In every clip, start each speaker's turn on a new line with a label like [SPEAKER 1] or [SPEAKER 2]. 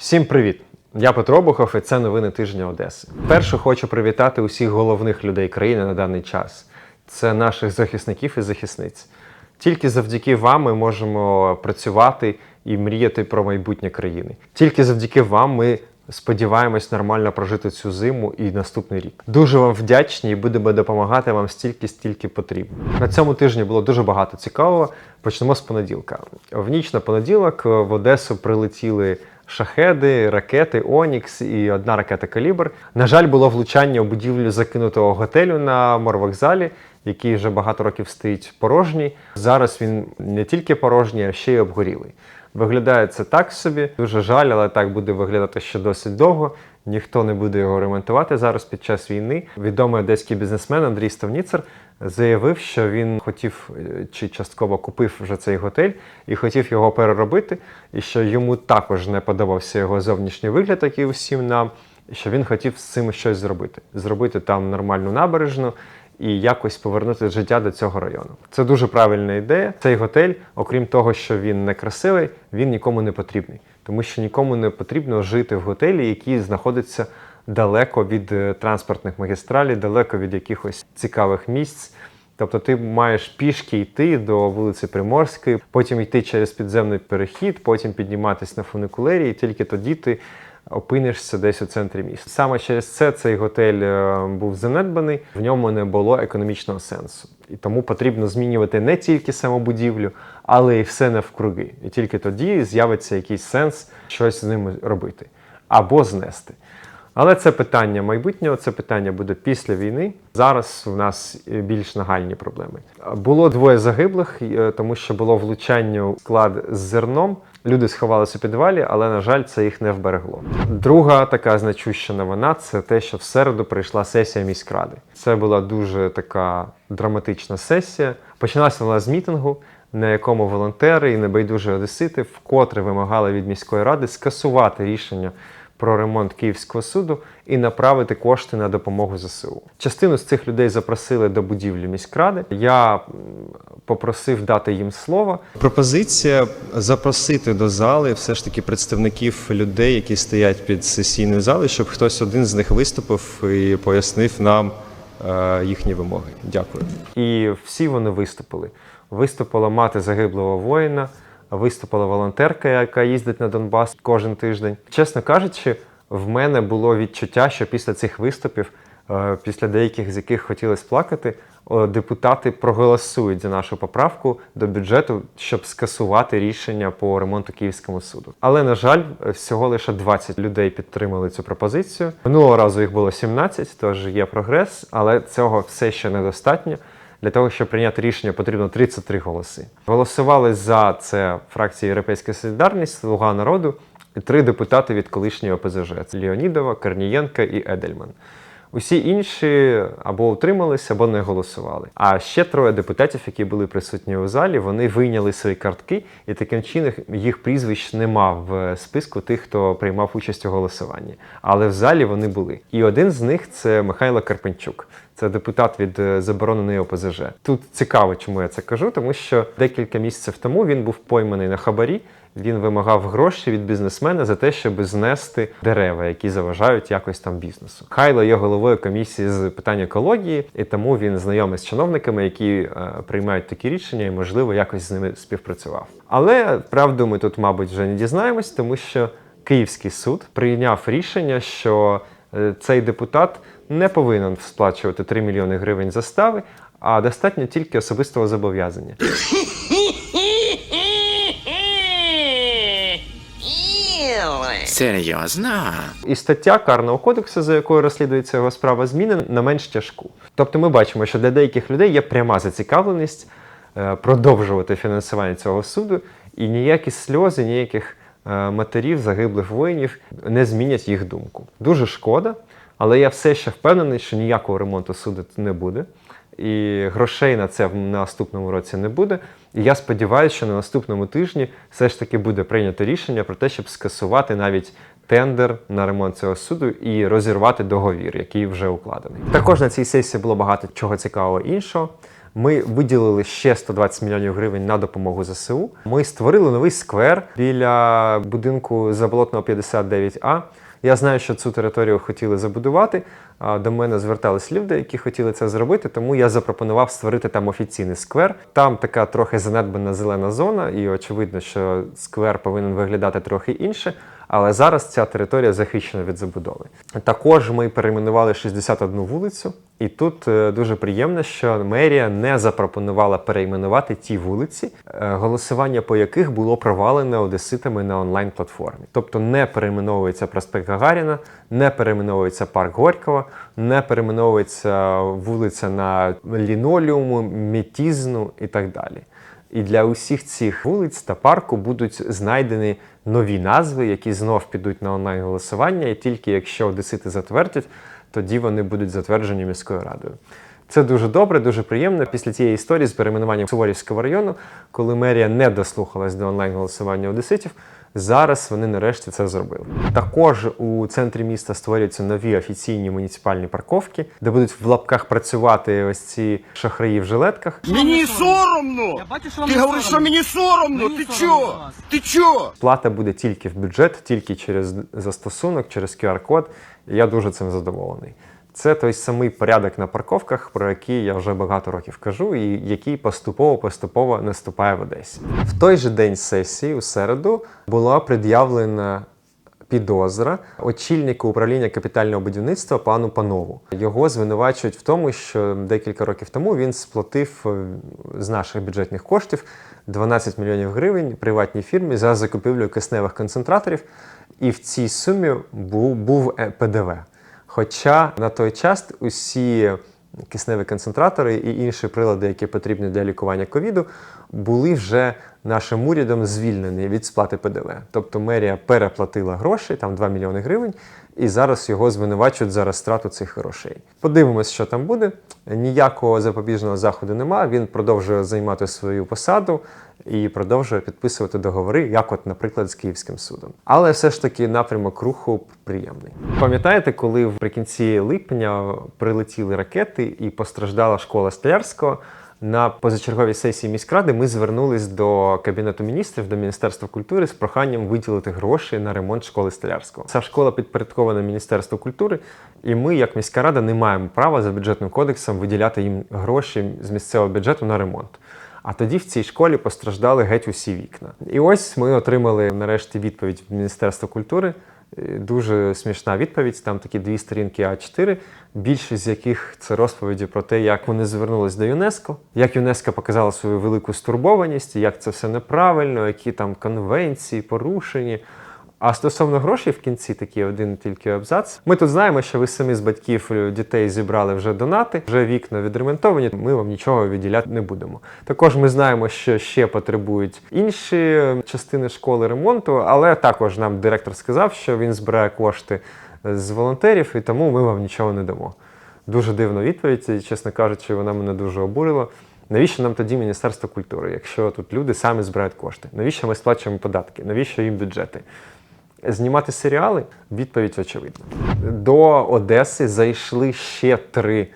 [SPEAKER 1] Всім привіт! Я Петро Бухов і це новини тижня Одеси. Перше хочу привітати усіх головних людей країни на даний час. Це наших захисників і захисниць. Тільки завдяки вам ми можемо працювати і мріяти про майбутнє країни. Тільки завдяки вам ми сподіваємось нормально прожити цю зиму і наступний рік. Дуже вам вдячні і будемо допомагати вам стільки, стільки потрібно. На цьому тижні було дуже багато цікавого. Почнемо з понеділка. В ніч на понеділок в Одесу прилетіли шахеди, ракети Онікс і одна ракета Калібр. На жаль, було влучання у будівлю закинутого готелю на морвокзалі, який вже багато років стоїть порожній. Зараз він не тільки порожній, а ще й обгорілий. Виглядає це так собі. Дуже жаль, але так буде виглядати ще досить довго. Ніхто не буде його ремонтувати зараз під час війни. Відомий одеський бізнесмен Андрій Ставніцер заявив, що він хотів е, чи частково купив вже цей готель і хотів його переробити, і що йому також не подобався його зовнішній вигляд, як і усім нам, і що він хотів з цим щось зробити. Зробити там нормальну набережну і якось повернути життя до цього району. Це дуже правильна ідея. Цей готель, окрім того, що він не красивий, він нікому не потрібний, тому що нікому не потрібно жити в готелі, який знаходиться далеко від е, транспортних магістралей, далеко від якихось цікавих місць. Тобто ти маєш пішки йти до вулиці Приморської, потім йти через підземний перехід, потім підніматися на фуникулері, і тільки тоді ти опинишся десь у центрі міста. Саме через це цей готель е, був занедбаний, в ньому не було економічного сенсу. І тому потрібно змінювати не тільки саму будівлю, але й все навкруги. І тільки тоді з'явиться якийсь сенс щось з ними робити або знести. Але це питання майбутнього, це питання буде після війни. Зараз у нас більш нагальні проблеми. Було двоє загиблих, е, тому що було влучання у склад з зерном. Люди сховалися у підвалі, але на жаль, це їх не вберегло. Друга така значуща новина це те, що в середу прийшла сесія міськради. Це була дуже така драматична сесія. Почалася вона з мітингу, на якому волонтери і небайдужі одесити вкотре вимагали від міської ради скасувати рішення про ремонт Київського суду і направити кошти на допомогу ЗСУ. Частину з цих людей запросили до будівлі міськради. Я попросив дати їм слово.
[SPEAKER 2] Пропозиція запросити до зали все ж таки представників людей, які стоять під сесійною залою, щоб хтось один з них виступив і пояснив нам е, їхні вимоги. Дякую.
[SPEAKER 1] І всі вони виступили. Виступила мати загиблого воїна, виступила волонтерка, яка їздить на Донбас кожен тиждень. Чесно кажучи, в мене було відчуття, що після цих виступів, е, після деяких з яких хотілося плакати, депутати проголосують за нашу поправку до бюджету, щоб скасувати рішення по ремонту Київському суду. Але на жаль, всього лише 20 людей підтримали цю пропозицію. Минулого разу їх було 17, тож є прогрес, але цього все ще недостатньо. Для того, щоб прийняти рішення, потрібно 33 голоси. Голосували за це фракції Європейська Солідарність, Слуга народу і три депутати від колишньої ОПЗЖ це Леонідова, Корнієнка і Едельман. Усі інші або утримались, або не голосували. А ще троє депутатів, які були присутні у залі, вони вийняли свої картки, і таким чином їх прізвищ нема в списку тих, хто приймав участь у голосуванні. Але в залі вони були. І один з них це Михайло Карпенчук. Це депутат від е, забороненої ОПЗЖ. Тут цікаво, чому я це кажу, тому що декілька місяців тому він був пойманий на хабарі. Він вимагав гроші від бізнесмена за те, щоб знести дерева, які заважають якось там бізнесу. Хайло є головою комісії з питань екології, і тому він знайомий з чиновниками, які е, приймають такі рішення, і можливо якось з ними співпрацював. Але правду ми тут, мабуть, вже не дізнаємось, тому що Київський суд прийняв рішення, що е, цей депутат не повинен сплачувати 3 мільйони гривень застави, а достатньо тільки особистого зобов'язання.
[SPEAKER 3] Серйозно?
[SPEAKER 1] І стаття Карного кодексу, за якою розслідується його справа, змінена на менш тяжку. Тобто ми бачимо, що для деяких людей є пряма зацікавленість е, продовжувати фінансування цього суду, і ніякі сльози, ніяких е, матерів загиблих воїнів не змінять їх думку. Дуже шкода, але я все ще впевнений, що ніякого ремонту суду не буде. І грошей на це в наступному році не буде. І я сподіваюся, що на наступному тижні все ж таки буде прийнято рішення про те, щоб скасувати навіть тендер на ремонт цього суду і розірвати договір, який вже укладений. Також на цій сесії було багато чого цікавого іншого. Ми виділили ще 120 мільйонів гривень на допомогу ЗСУ. Ми створили новий сквер біля будинку Заболотного 59А. Я знаю, що цю територію хотіли забудувати. До мене звертались люди, які хотіли це зробити, тому я запропонував створити там офіційний сквер. Там така трохи занедбана зелена зона, і очевидно, що сквер повинен виглядати трохи інше. Але зараз ця територія захищена від забудови. Також ми перейменували 61 вулицю, і тут е, дуже приємно, що мерія не запропонувала перейменувати ті вулиці, е, голосування по яких було провалене одеситами на онлайн-платформі. Тобто не перейменовується проспект Гагаріна, не перейменовується парк Горького, не перейменовується вулиця на лінолеуму, метізну і так далі. І для усіх цих вулиць та парку будуть знайдені нові назви, які знов підуть на онлайн голосування, і тільки якщо одесити затвердять, тоді вони будуть затверджені міською радою. Це дуже добре, дуже приємно. Після цієї історії з перейменуванням Суворівського району, коли мерія не дослухалась до онлайн голосування одеситів, зараз вони нарешті це зробили. Також у центрі міста створюються нові офіційні муніципальні парковки, де будуть в лапках працювати ось ці шахраї в жилетках.
[SPEAKER 3] Мені соромно!
[SPEAKER 4] Я бачу, що вам
[SPEAKER 3] Ти
[SPEAKER 4] не
[SPEAKER 3] говориш, що
[SPEAKER 4] соромно.
[SPEAKER 3] мені соромно!
[SPEAKER 4] Мені
[SPEAKER 3] Ти
[SPEAKER 4] соромно за
[SPEAKER 3] чо?
[SPEAKER 4] вас.
[SPEAKER 3] Ти чо?
[SPEAKER 1] Плата буде тільки в бюджет, тільки через застосунок, через QR-код. Я дуже цим задоволений. Це той самий порядок на парковках, про який я вже багато років кажу, і який поступово-поступово наступає в Одесі. В той же день сесії, у середу, була пред'явлена підозра очільнику управління капітального будівництва пану Панову. Його звинувачують в тому, що декілька років тому він сплатив е, з наших бюджетних коштів 12 мільйонів гривень приватній фірмі за закупівлю кисневих концентраторів, і в цій сумі був, е, ПДВ. Хоча на той час усі кисневі концентратори і інші прилади, які потрібні для лікування ковіду, були вже нашим урядом звільнені від сплати ПДВ. Тобто мерія переплатила гроші, там 2 мільйони гривень, і зараз його звинувачують за розтрату цих грошей. Подивимось, що там буде. Ніякого запобіжного заходу немає. Він продовжує займати свою посаду і продовжує підписувати договори, як, от, наприклад, з Київським судом. Але все ж таки напрямок руху приємний. Пам'ятаєте, коли вприкінці липня прилетіли ракети і постраждала школа Столярського? На позачерговій сесії міськради ми звернулись до кабінету міністрів, до міністерства культури з проханням виділити гроші на ремонт школи Столярського. Ця школа підпорядкована Міністерству культури, і ми, як міська рада, не маємо права за бюджетним кодексом виділяти їм гроші з місцевого бюджету на ремонт. А тоді в цій школі постраждали геть усі вікна. І ось ми отримали нарешті відповідь від Міністерства культури. Е, Дуже смішна відповідь. Там такі дві сторінки А4, більшість з яких це розповіді про те, як вони звернулись до ЮНЕСКО, як ЮНЕСКО показала свою велику стурбованість, як це все неправильно, які там конвенції порушені. А стосовно грошей в кінці такий один тільки абзац. Ми тут знаємо, що ви самі з батьків е, дітей зібрали вже донати, вже вікна відремонтовані. Ми вам нічого виділяти не будемо. Також ми знаємо, що ще потребують інші е, частини школи ремонту, але також нам директор сказав, що він збирає кошти е, з волонтерів, і тому ми вам нічого не дамо. Дуже дивна відповідь, і, чесно кажучи, вона мене дуже обурила. Навіщо нам тоді Міністерство культури, якщо тут люди самі збирають кошти? Навіщо ми сплачуємо податки? Навіщо їм бюджети? Знімати серіали? Відповідь очевидна. До Одеси зайшли ще три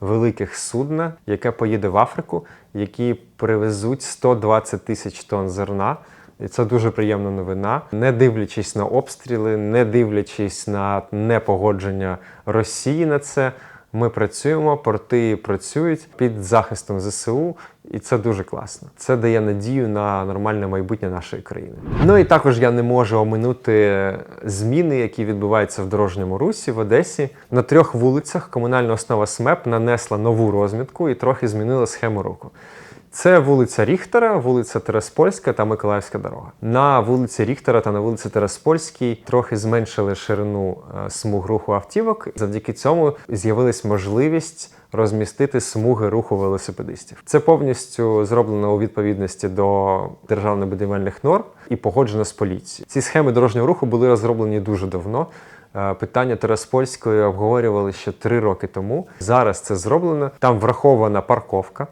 [SPEAKER 1] великих судна, яке поїде в Африку, які привезуть 120 тисяч тонн зерна. І це дуже приємна новина. Не дивлячись на обстріли, не дивлячись на непогодження Росії на це. Ми працюємо, порти працюють під захистом ЗСУ, і це дуже класно. Це дає надію на нормальне майбутнє нашої країни. Ну і також я не можу оминути зміни, які відбуваються в дорожньому русі в Одесі. На трьох вулицях комунальна основа СМЕП нанесла нову розмітку і трохи змінила схему руху. Це вулиця Ріхтера, вулиця Тераспольська та Миколаївська дорога. На вулиці Ріхтера та на вулиці Тераспольській трохи зменшили ширину е, смуг руху автівок. Завдяки цьому з'явилась можливість розмістити смуги руху велосипедистів. Це повністю зроблено у відповідності до державно-будівельних норм і погоджено з поліцією. Ці схеми дорожнього руху були розроблені дуже давно. Е, Питання Тераспольської обговорювали ще три роки тому. Зараз це зроблено. Там врахована парковка.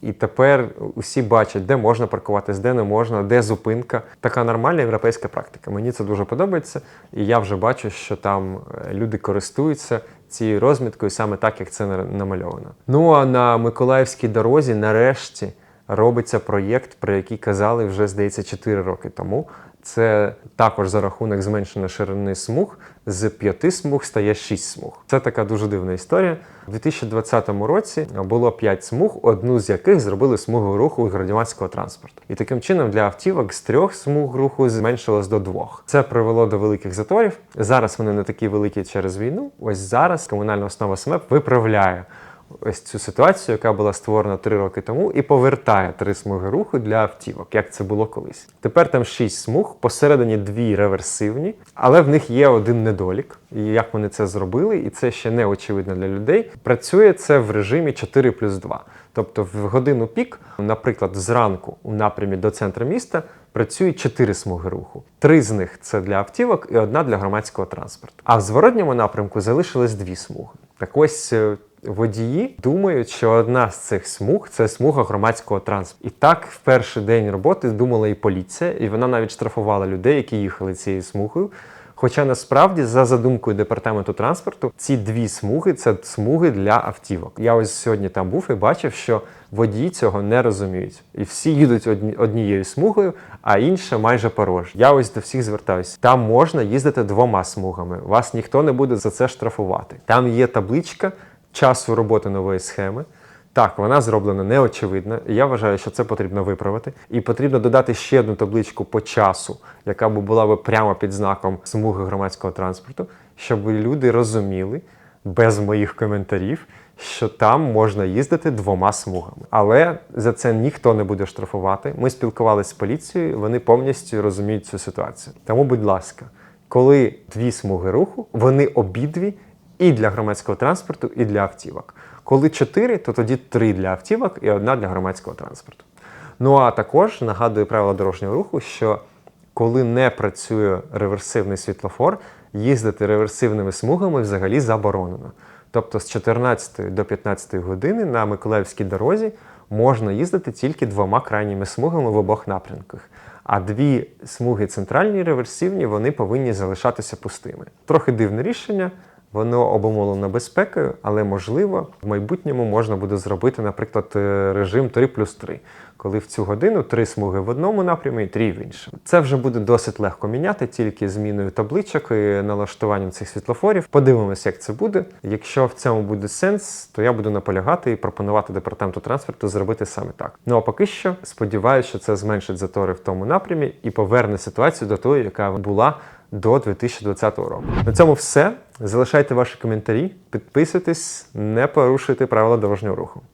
[SPEAKER 1] І тепер усі бачать, де можна паркуватись, де не можна, де зупинка. Така нормальна європейська практика. Мені це дуже подобається, і я вже бачу, що там е, люди користуються цією розміткою саме так, як це на- намальовано. Ну а на Миколаївській дорозі нарешті робиться проєкт, про який казали вже, здається, 4 роки тому. Це також за рахунок зменшення ширини смуг з 5 смуг стає 6 смуг. Це така дуже дивна історія. У 2020 році було 5 смуг, одну з яких зробили смугу руху громадського транспорту. І таким чином для автівок з трьох смуг руху зменшилось до двох. Це привело до великих заторів. Зараз вони не такі великі через війну. Ось зараз комунальна основа СМЕП виправляє ось цю ситуацію, яка була створена три роки тому, і повертає три смуги руху для автівок, як це було колись. Тепер там шість смуг, посередині дві реверсивні, але в них є один недолік. І як вони це зробили, і це ще не очевидно для людей. Працює це в режимі 4 плюс 2. Тобто в годину пік, наприклад, зранку у напрямі до центру міста працюють чотири смуги руху. Три з них це для автівок і одна для громадського транспорту. А в зворотньому напрямку залишилось дві смуги. Так ось е, водії думають, що одна з цих смуг це смуга громадського транспорту. І так в перший день роботи думала і поліція, і вона навіть штрафувала людей, які їхали цією смугою. Хоча насправді, за задумкою департаменту транспорту, ці дві смуги це смуги для автівок. Я ось сьогодні там був і бачив, що водії цього не розуміють. І всі їдуть одні, однією смугою, а інша майже порожня. Я ось до всіх звертаюся. Там можна їздити двома смугами. Вас ніхто не буде за це штрафувати. Там є табличка часу роботи нової схеми. Так, вона зроблена неочевидно. Я вважаю, що це потрібно виправити. І потрібно додати ще одну табличку по часу, яка б була б прямо під знаком смуги громадського транспорту, щоб люди розуміли без моїх коментарів, що там можна їздити двома смугами. Але за це ніхто не буде штрафувати. Ми спілкувалися з поліцією, вони повністю розуміють цю ситуацію. Тому, будь ласка, коли дві смуги руху, вони обидві і для громадського транспорту, і для автівок. Коли чотири, то тоді три для автівок і одна для громадського транспорту. Ну а також нагадую правила дорожнього руху, що коли не працює реверсивний світлофор, їздити реверсивними смугами взагалі заборонено. Тобто з 14 до 15 години на Миколаївській дорозі можна їздити тільки двома крайніми смугами в обох напрямках. А дві смуги центральні реверсивні вони повинні залишатися пустими. Трохи дивне рішення. Воно обумовлено безпекою, але можливо в майбутньому можна буде зробити, наприклад, е, режим 3 плюс 3, коли в цю годину три смуги в одному напрямі і три в іншому. Це вже буде досить легко міняти, тільки зміною табличок і налаштуванням цих світлофорів. Подивимося, як це буде. Якщо в цьому буде сенс, то я буду наполягати і пропонувати департаменту транспорту зробити саме так. Ну а поки що сподіваюся, що це зменшить затори в тому напрямі і поверне ситуацію до тої, яка була до 2020 року. На цьому все. Залишайте ваші коментарі, підписуйтесь, не порушуйте правила дорожнього руху.